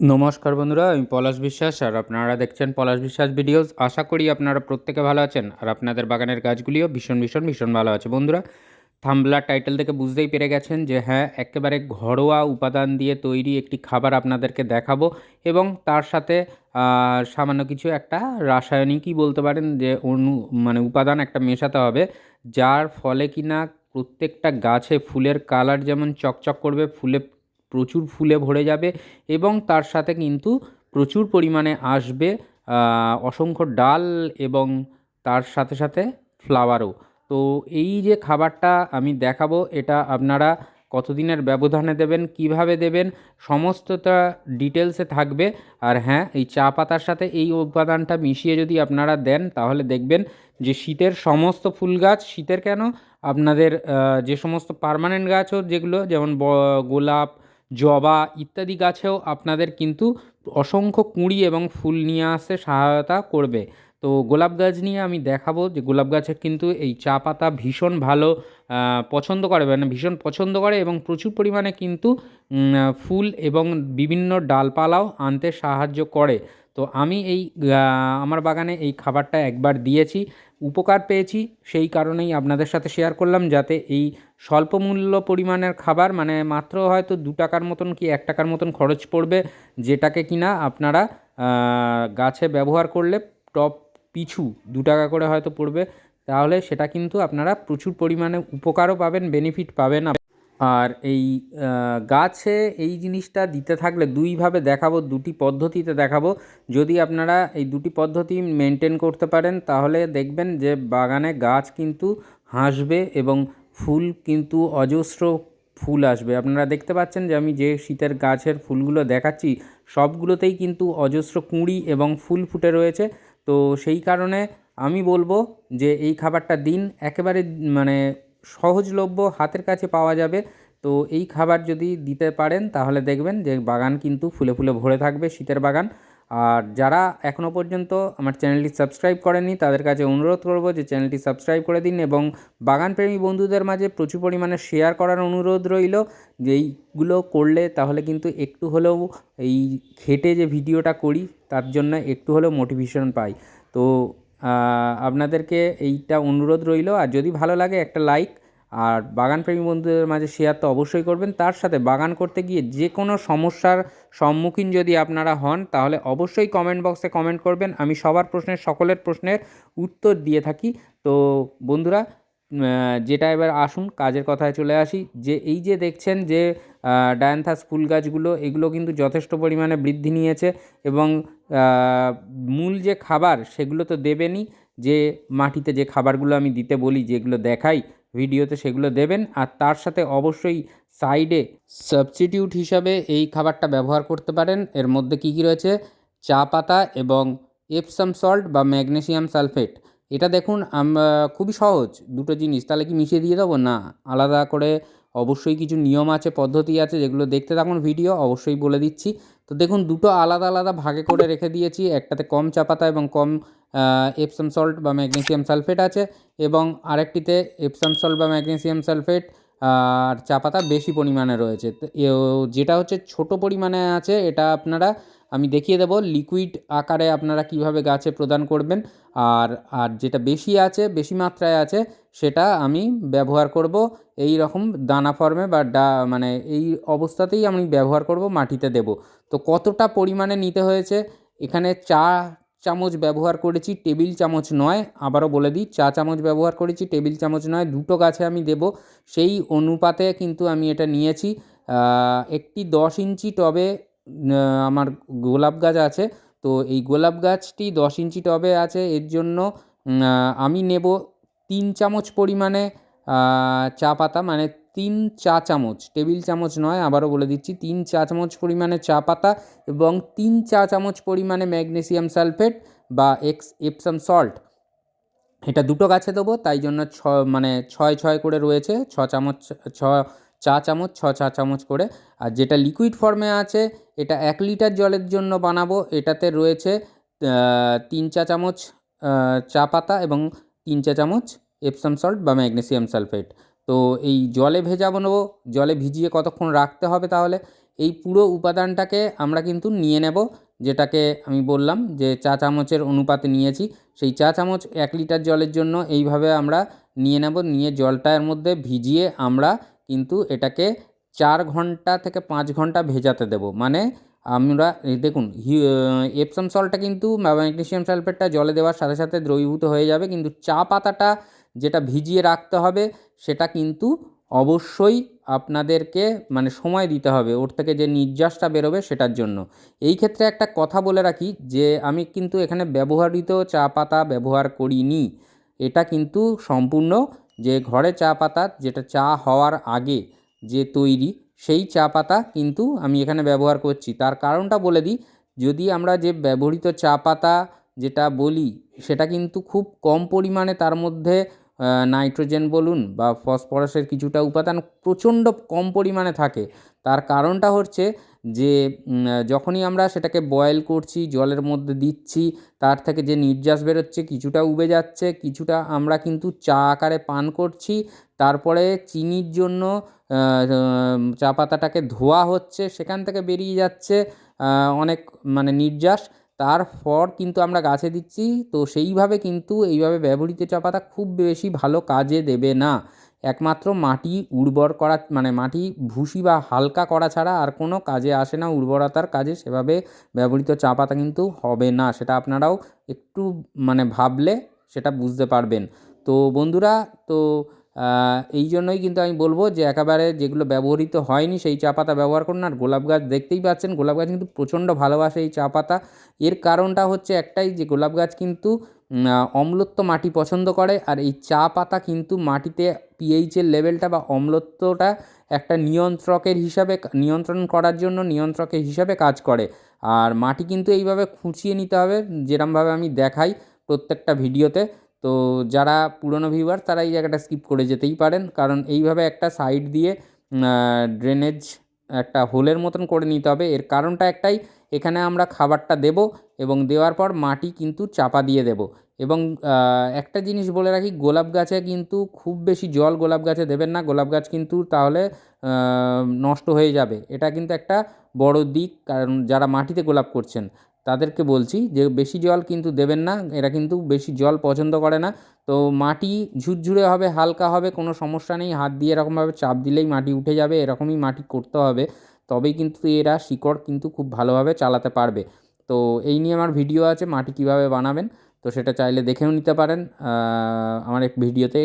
নমস্কার বন্ধুরা, আমি পলাশ বিশ্বাস আর আপনারা দেখছেন পলাশ বিশ্বাস ভিডিওস। আশা করি আপনারা প্রত্যেকে ভালো আছেন আর আপনাদের বাগানের গাছগুলিও ভীষণ ভীষণ ভীষণ ভালো আছে। বন্ধুরা, থাম্বলার টাইটেল থেকে বুঝতেই পেরে গেছেন যে হ্যাঁ একেবারে ঘরোয়া উপাদান দিয়ে তৈরি একটি খাবার আপনাদেরকে দেখাবো এবং তার সাথে সামান্য কিছু একটা রাসায়নিকই বলতে পারেন যে অনু মানে উপাদান একটা মেশাতে হবে, যার ফলে কিনা প্রত্যেকটা গাছে ফুলের কালার যেমন চকচক করবে, ফুলে প্রচুর ফুলে ভরে যাবে এবং তার সাথে কিন্তু প্রচুর পরিমাণে আসবে অসংখ্য ডাল এবং তার সাথে সাথে ফ্লাওয়ারও। তো এই যে খাবারটা আমি দেখাবো, এটা আপনারা কতদিনের ব্যবধানে দেবেন, কীভাবে দেবেন, সমস্তটা ডিটেলসে থাকবে। আর হ্যাঁ এই চা পাতার সাথে এই উপাদানটা মিশিয়ে যদি আপনারা দেন, তাহলে দেখবেন যে শীতের সমস্ত ফুল গাছ, শীতের কেন? আপনাদের যে সমস্ত পার্মানেন্ট গাছও যেগুলো, যেমন গোলাপ জবা ইত্যাদি গাছেও আপনাদের কিন্তু অসংখ্য কুঁড়ি এবং ফুল নিয়ে আসতে সহায়তা করবে। তো গোলাপ গাছ নিয়ে আমি দেখাবো যে গোলাপ গাছের কিন্তু এই চা পাতা ভীষণ ভালো পছন্দ করে মানে ভীষণ পছন্দ করে এবং প্রচুর পরিমাণে কিন্তু ফুল এবং বিভিন্ন ডালপালাও আনতে সাহায্য করে। তো আমি এই আমার বাগানে এই খাবারটা একবার দিয়েছি। উপকার পেয়েছি, সেই কারণেই আপনাদের সাথে শেয়ার করলাম যাতে এই স্বল্প মূল্য পরিমাণের খাবার মানে মাত্র হয়তো দু টাকার মতন কি এক টাকার মতন খরচ পড়বে, যেটাকে কিনা আপনারা গাছে ব্যবহার করলে টপ পিছু দু টাকা করে হয়তো পড়বে, তাহলে সেটা কিন্তু আপনারা প্রচুর পরিমাণে উপকারও পাবেন বেনিফিট পাবেন আর এই গাছে এই জিনিসটা দিতে থাকলে দুইভাবে দেখাবো, দুটি পদ্ধতিতে দেখাবো। যদি আপনারা এই দুটি পদ্ধতি মেনটেন করতে পারেন, তাহলে দেখবেন যে বাগানে গাছ কিন্তু হাসবে এবং ফুল কিন্তু অজস্র ফুল আসবে। আপনারা দেখতে পাচ্ছেন যে আমি যে শীতের গাছের ফুলগুলো দেখাচ্ছি, সবগুলোতেই কিন্তু অজস্র কুঁড়ি এবং ফুল ফুটে রয়েছে। তো সেই কারণে আমি বলব যে এই খাবারটা দিন, একেবারে মানে সহজলভ্য হাতের কাছে পাওয়া যাবে। তো এই খাবার যদি দিতে পারেন, তাহলে দেখবেন যে বাগান কিন্তু ফুলে ফুলে ভরে থাকবে, শীতের বাগান। আর যারা এখনও পর্যন্ত আমার চ্যানেলটি সাবস্ক্রাইব করেননি, তাদের কাছে অনুরোধ করব যে চ্যানেলটি সাবস্ক্রাইব করে দিন এবং বাগানপ্রেমী বন্ধুদের মাঝে প্রচুর পরিমাণে শেয়ার করার অনুরোধ রইল। যে এইগুলো করলে তাহলে কিন্তু একটু হলেও এই খেটে যে ভিডিওটা করি, তার জন্য একটু হলেও মোটিভেশন পাই। তো আপনাদেরকে এইটা অনুরোধ রইল। আর যদি ভালো লাগে একটা লাইক, আর বাগানপ্রেমী বন্ধুদের মাঝে শেয়ার তো অবশ্যই করবেন। তার সাথে বাগান করতে গিয়ে যে কোনো সমস্যার সম্মুখীন যদি আপনারা হন, তাহলে অবশ্যই কমেন্ট বক্সে কমেন্ট করবেন। আমি সবার প্রশ্নের, সকলের প্রশ্নের উত্তর দিয়ে থাকি। তো বন্ধুরা যেটা এবার আসুন, কাজের কথায় চলে আসি। যে এই যে দেখছেন যে ডায়ান্থাস ফুল গাছগুলো, এগুলো কিন্তু যথেষ্ট পরিমাণে বৃদ্ধি নিয়েছে এবং মূল যে খাবার সেগুলো তো দেবেনই। যে মাটিতে যে খাবারগুলো আমি দিতে বলি, যেগুলো দেখাই ভিডিওতে সেগুলো দেবেন। আর তার সাথে অবশ্যই সাইডে সাবস্টিটিউট হিসাবে এই খাবারটা ব্যবহার করতে পারেন। এর মধ্যে কী কী রয়েছে? চা পাতা এবং এপসাম সল্ট বা ম্যাগনেসিয়াম সালফেট এটা দেখুন খুবই সহজ। দুটো জিনিস, তাহলে কি মিশিয়ে দিয়ে দেবো? না, আলাদা করে অবশ্যই কিছু নিয়ম আছে, পদ্ধতি আছে, যেগুলো দেখতে থাকুন ভিডিও, অবশ্যই বলে দিচ্ছি। তো দেখুন, দুটো আলাদা আলাদা ভাগে করে রেখে দিয়েছি, একটাতে কম চা পাতা এবং কম এপসাম সল্ট বা ম্যাগনেসিয়াম সালফেট আছে, এবং আরেকটিতে এপসাম সল্ট বা ম্যাগনেসিয়াম সালফেট আর চা পাতা বেশি পরিমাণে রয়েছে। তো যেটা হচ্ছে ছোট পরিমাণে আছে, এটা আপনারা আমি দেখিয়ে দেবো লিকুইড আকারে আপনারা কীভাবে গাছে প্রদান করবেন। আর আর যেটা বেশি আছে, বেশি মাত্রায় আছে, সেটা আমি ব্যবহার করব এই রকম দানা ফর্মে বা ডা মানে এই অবস্থাতেই আমি ব্যবহার করব, মাটিতে দেব। তো কতটা পরিমাণে নিতে হয়েছে? এখানে চা চামচ ব্যবহার করেছি, টেবিল চামচ নয়, আবারও বলে দিই, চা চামচ ব্যবহার করেছি, টেবিল চামচ নয়, দুটো গাছে আমি দেব। সেই অনুপাতে কিন্তু আমি এটা নিয়েছি একটি দশ ইঞ্চি টবে আমার গোলাপ গাছ আছে, তো এই গোলাপ গাছটি দশ ইঞ্চি টবে আছে, এর জন্য আমি নেব তিন চামচ পরিমাণে চা পাতা মানে তিন চা চামচ, টেবিল চামচ নয়, আবারও বলে দিচ্ছি, তিন চা চামচ পরিমাণে চা পাতা এবং তিন চা চামচ পরিমাণে ম্যাগনেসিয়াম সালফেট বা এক্স এপসাম সল্ট এটা দুটো গাছে দেবো, তাই জন্য ছ মানে ছয় ছয় করে রয়েছে, ছ চামচ, ছ চা চামচ, ছ চা চামচ করে। আর যেটা লিকুইড ফর্মে আছে, এটা এক লিটার জলের জন্য বানাবো। এটাতে রয়েছে তিন চা চামচ চা পাতা এবং তিন চা চামচ এপসাম সল্ট বা ম্যাগনেসিয়াম সালফেট তো এই জলে ভেজাবো নেব জলে ভিজিয়ে কতক্ষণ রাখতে হবে তাহলে? এই পুরো উপাদানটাকে আমরা কিন্তু নিয়ে নেব, যেটাকে আমি বললাম যে চা চামচের অনুপাতে নিয়েছি। সেই চা চামচ এক লিটার জলের জন্য এইভাবে আমরা নিয়ে নেব। নিয়ে জলটার মধ্যে ভিজিয়ে আমরা কিন্তু এটাকে চার ঘণ্টা থেকে পাঁচ ঘণ্টা ভেজাতে দেব। মানে আমরা, দেখুন এপসম সল্টটা কিন্তু ম্যাগনেশিয়াম সালফেটটা জলে দেওয়ার সাথে সাথে দ্রবীভূত হয়ে যাবে। কিন্তু চা পাতাটা যেটা ভিজিয়ে রাখতে হবে, সেটা কিন্তু অবশ্যই আপনাদেরকে মানে সময় দিতে হবে। ওর থেকে যে নির্যাসটা বেরোবে সেটার জন্য। এই ক্ষেত্রে একটা কথা বলে রাখি যে, আমি কিন্তু এখানে ব্যবহৃত চা পাতা ব্যবহার করিনি। এটা কিন্তু সম্পূর্ণ যে ঘরে চা পাতা, যেটা চা হওয়ার আগে যে তৈরি, সেই চা পাতা কিন্তু আমি এখানে ব্যবহার করছি। তার কারণটা বলে দিই, যদি আমরা যে ব্যবহৃত চা পাতা যেটা বলি, সেটা কিন্তু খুব কম পরিমাণে তার মধ্যে নাইট্রোজেন বলুন বা ফসফরাসের কিছুটা উপাদান প্রচণ্ড কম পরিমাণে থাকে। তার কারণটা হচ্ছে যে যখনই আমরা সেটাকে বয়েল করছি, জলের মধ্যে দিচ্ছি, তার থেকে যে নির্যাস বেরোচ্ছে কিছুটা উবে যাচ্ছে, কিছুটা আমরা কিন্তু চা আকারে পান করছি, তারপরে চিনির জন্য চা পাতাটাকে ধোয়া হচ্ছে, সেখান থেকে বেরিয়ে যাচ্ছে অনেক মানে নির্যাস। তারপর কিন্তু আমরা গাছে দিচ্ছি, তো সেইভাবে কিন্তু এইভাবে ব্যবহৃত চা পাতা খুব বেশি ভালো কাজে দেবে না। একমাত্র মাটি উর্বর করা মানে মাটি ভুসি বা হালকা করা ছাড়া আর কোনো কাজে আসে না। উর্বরতার কাজে সেভাবে ব্যবহৃত চা পাতা কিন্তু হবে না, সেটা আপনারাও একটু মানে ভাবলে সেটা বুঝতে পারবেন। তো বন্ধুরা, তো এই জন্যই কিন্তু আমি বলব যে একেবারে যেগুলো ব্যবহৃত হয়নি সেই চা পাতা ব্যবহার করুন। আর গোলাপ গাছ দেখতেই পাচ্ছেন, গোলাপ গাছ কিন্তু প্রচণ্ড ভালোবাসে এই চা পাতা। এর কারণটা হচ্ছে একটাই যে গোলাপ গাছ কিন্তু অম্লত্ব মাটি পছন্দ করে, আর এই চা পাতা কিন্তু মাটিতে পিএইচের লেভেলটা বা অম্লত্বটা একটা নিয়ন্ত্রকের হিসাবে নিয়ন্ত্রণ করার জন্য নিয়ন্ত্রকের হিসাবে কাজ করে। আর মাটি কিন্তু এইভাবে খুঁচিয়ে নিতে হবে, যেরমভাবে আমি দেখাই প্রত্যেকটা ভিডিওতে। তো যারা পুরনো ভিউয়ার তারা এই জায়গাটা স্কিপ করে যেতেই পারেন, কারণ এইভাবে একটা সাইড দিয়ে ড্রেনেজ একটা হোলের মতন করে নিতে হবে। এর কারণটা একটাই, এখানে আমরা খাবারটা দেব এবং দেওয়ার পর মাটি কিন্তু চাপা দিয়ে দেব। এবং একটা জিনিস বলে রাখি, গোলাপ গাছে কিন্তু খুব বেশি জল গোলাপ গাছে দেবেন না। গোলাপ গাছ কিন্তু তাহলে নষ্ট হয়ে যাবে। এটা কিন্তু একটা বড় দিক, কারণ যারা মাটিতে গোলাপ করছেন, তাদেরকে বলছি যে বেশি জল কিন্তু দেবেন না। এরা কিন্তু বেশি জল পছন্দ করে না। তো মাটি ঝুরঝুরে হবে, হালকা হবে, কোনো সমস্যা নেই। হাত দিয়ে এরকমভাবে চাপ দিলেই মাটি উঠে যাবে, এরকমই মাটি করতে হবে। তবেই কিন্তু এরা শিকড় কিন্তু খুব ভালোভাবে চালাতে পারবে। তো এই নিয়ে আমার ভিডিও আছে, মাটি কীভাবে বানাবেন, তো সেটা চাইলে দেখেও নিতে পারেন। আমার এক ভিডিওতে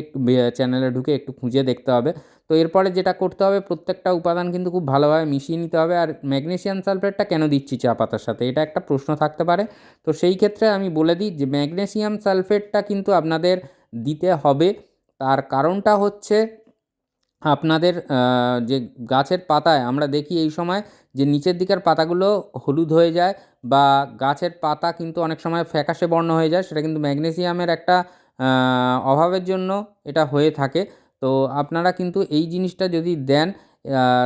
চ্যানেলে ঢুকে একটু খুঁজে দেখতে হবে। তো এরপরে যেটা করতে হবে, প্রত্যেকটা উপাদান কিন্তু খুব ভালোভাবে মিশিয়ে নিতে হবে। আর ম্যাগনেশিয়াম সালফেটটা কেন দিচ্ছি চা পাতার সাথে, এটা একটা প্রশ্ন থাকতে পারে। তো সেই ক্ষেত্রে আমি বলে দিই যে, ম্যাগনেসিয়াম সালফেটটা কিন্তু আপনাদের দিতে হবে। তার কারণটা হচ্ছে, আপনাদের যে গাছের পাতায় আমরা দেখি এই সময় যে নিচের দিকের পাতাগুলো হলুদ হয়ে যায় বা গাছের পাতা কিন্তু অনেক সময় ফ্যাকাশে বর্ণ হয়ে যায়, সেটা কিন্তু ম্যাগনেসিয়ামের একটা অভাবের জন্য এটা হয়ে থাকে। তো আপনারা কিন্তু এই জিনিসটা যদি দেন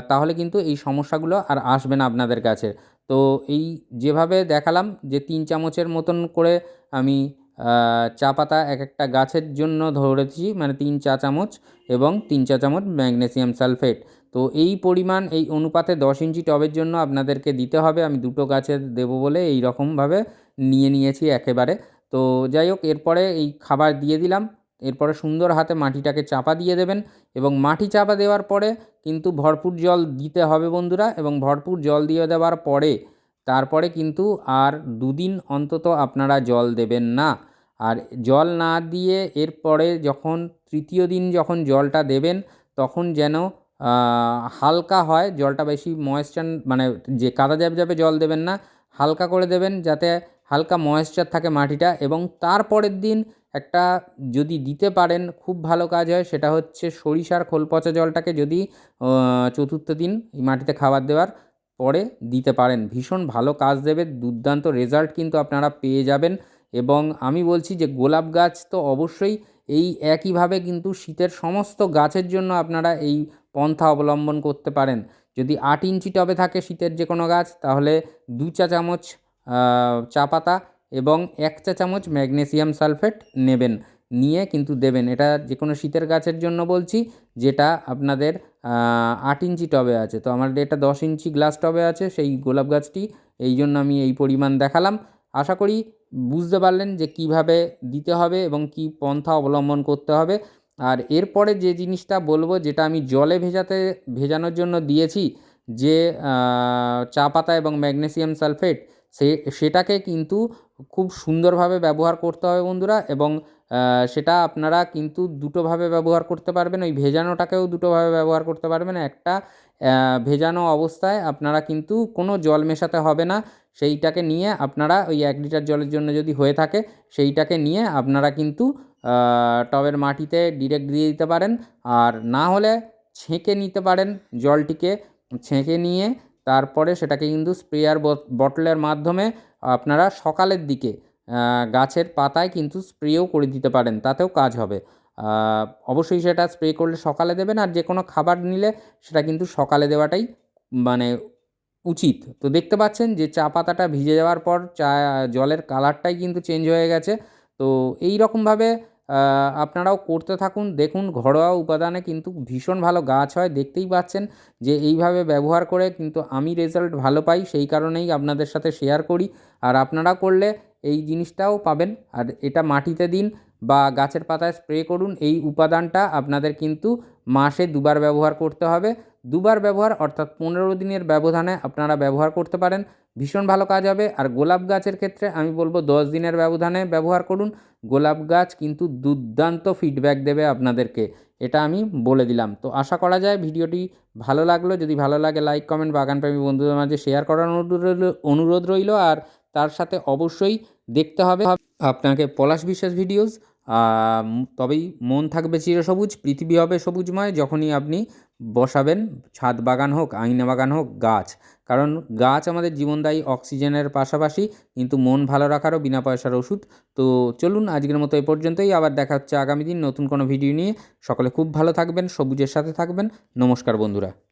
তাহলে কিন্তু এই সমস্যাগুলো আর আসবে না আপনাদের কাছে। তো এই যেভাবে দেখালাম যে তিন চামচের মতন করে আমি চা পাতা এক একটা গাছের জন্য ধরেছি মানে তিন চা চামচ এবং তিন চা চামচ ম্যাগনেসিয়াম সালফেট। তো এই পরিমাণ, এই অনুপাতে দশ ইঞ্চি টবের জন্য আপনাদেরকে দিতে হবে। আমি দুটো গাছে দেবো বলে এই রকমভাবে নিয়ে নিয়েছি একেবারে। তো যাই হোক, এরপরে এই খাবার দিয়ে দিলাম। এরপরে সুন্দর হাতে মাটিটাকে চাপা দিয়ে দেবেন এবং মাটি চাপা দেওয়ার পরে কিন্তু ভরপুর জল দিতে হবে বন্ধুরা এবং ভরপুর জল দিয়ে দেওয়ার পরে তারপরে কিন্তু আর দুদিন অন্তত আপনারা জল দেবেন না। আর জল না দিয়ে এরপরে যখন তৃতীয় দিন যখন জলটা দেবেন, তখন যেন হালকা হয়, জলটা বেশি ময়েশ্চার মানে যে কাদা জ্যাবে জল দেবেন না, হালকা করে দেবেন যাতে হালকা ময়েশ্চার থাকে মাটিটা এবং তারপরের দিন একটা যদি দিতে পারেন খুব ভালো কাজ হয়, সেটা হচ্ছে সরিষার খোল পচা জলটাকে যদি চতুর্থ দিন মাটিতে খাবার দেওয়ার পরে দিতে পারেন। ভীষণ ভালো কাজ দেবে, দুর্দান্ত রেজাল্ট কিন্তু আপনারা পেয়ে যাবেন এবং আমি বলছি যে গোলাপ গাছ তো অবশ্যই এই একইভাবে কিন্তু শীতের সমস্ত গাছের জন্য আপনারা এই পন্থা অবলম্বন করতে পারেন। যদি আট ইঞ্চি টবে থাকে শীতের যে কোনো গাছ, তাহলে দু চা চামচ চা পাতা এবং এক চা চামচ ম্যাগনেসিয়াম সালফেট নেবেন, নিয়ে কিন্তু দেবেন। এটা যে কোনো শীতের গাছের জন্য বলছি, যেটা আপনাদের আট ইঞ্চি টবে আছে। তো আমার এটা দশ ইঞ্চি গ্লাস টবে আছে, সেই গোলাপ গাছটি, এই জন্য আমি এই পরিমাণ দেখালাম। আশা করি বুঝতে পারলেন যে কীভাবে দিতে হবে এবং কি পন্থা অবলম্বন করতে হবে। আর এরপরে যে জিনিসটা বলব, যেটা আমি জলে ভেজাতে, ভেজানোর জন্য দিয়েছি, যে চা পাতা এবং ম্যাগনেসিয়াম সালফেট, সে, সেটাকে কিন্তু খুব সুন্দরভাবে ব্যবহার করতে হবে বন্ধুরা এবং সেটা আপনারা কিন্তু দুটোভাবে ব্যবহার করতে পারবেন। ওই ভেজানোটাকেও দুটোভাবে ব্যবহার করতে পারবেন। একটা ভেজানো অবস্থায় আপনারা কিন্তু কোনো জল মেশাতে হবে না। সেইটাকে নিয়ে আপনারা ওই এক লিটার জলের জন্য যদি হয়ে থাকে, সেইটাকে নিয়ে আপনারা কিন্তু টবের মাটিতে ডিরেক্ট দিয়ে দিতে পারেন। আর না হলে ছেঁকে নিতে পারেন জলটিকে। ছেঁকে নিয়ে তারপরে সেটাকে কিন্তু স্প্রেয়ার বটলের মাধ্যমে আপনারা সকালের দিকে গাছের পাতায় কিন্তু স্প্রেও করে দিতে পারেন, তাতেও কাজ হবে। অবশ্যই সেটা স্প্রে করলে সকালে দেবেন আর যে কোনো খাবার নিলে সেটা কিন্তু সকালে দেওয়াটাই মানে উচিত। তো দেখতে পাচ্ছেন যে চা পাতাটা ভিজে যাওয়ার পর চা, জলের কালারটাই কিন্তু চেঞ্জ হয়ে গেছে। তো এই রকমভাবে আপনারাও করতে থাকুন। দেখুন, ঘরোয়া উপাদানে কিন্তু ভীষণ ভালো গাছ হয়। দেখতেই পাচ্ছেন যে এইভাবে ব্যবহার করে কিন্তু আমি রেজাল্ট ভালো পাই। সেই কারণেই আপনাদের সাথে শেয়ার করি। আর আপনারা করলে এই জিনিসটাও পাবেন। আর এটা মাটিতে দিন বা গাছের পাতায় স্প্রে করুন। এই উপাদানটা আপনাদের কিন্তু মাসে দুবার ব্যবহার করতে হবে। দুবার ব্যবহার অর্থাৎ পনেরো দিনের ব্যবধানে আপনারা ব্যবহার করতে পারেন। ভীষণ ভালো কাজ হবে। আর গোলাপ গাছের ক্ষেত্রে আমি বলব দশ দিনের ব্যবধানে ব্যবহার করুন। গোলাপ গাছ কিন্তু দুর্দান্ত ফিডব্যাক দেবে আপনাদেরকে, এটা আমি বলে দিলাম। তো আশা করা যায় ভিডিওটি ভালো লাগল। যদি ভালো লাগে লাইক কমেন্ট বাগানপ্রেমী বন্ধুদের মাঝে শেয়ার করার অনুরোধ রইল, অনুরোধ রইল। আর তার সাথে অবশ্যই দেখতে হবে। আপনাকে পলাশ বিশ্বাস ভিডিওস তবেই মন থাকবে চিরসবুজ, পৃথিবী হবে সবুজময়, যখনই আপনি বসাবেন, ছাদ বাগান হোক আঙিনা বাগান হোক, গাছ। কারণ গাছ আমাদের জীবনদায়ী অক্সিজেনের পাশাপাশি কিন্তু মন ভালো রাখারও বিনা পয়সার ওষুধ। তো চলুন আজকের মতো এ পর্যন্তই, আবার দেখা হচ্ছে আগামী দিন নতুন কোনো ভিডিও নিয়ে। সকলে খুব ভালো থাকবেন, সবুজের সাথে থাকবেন। নমস্কার বন্ধুরা।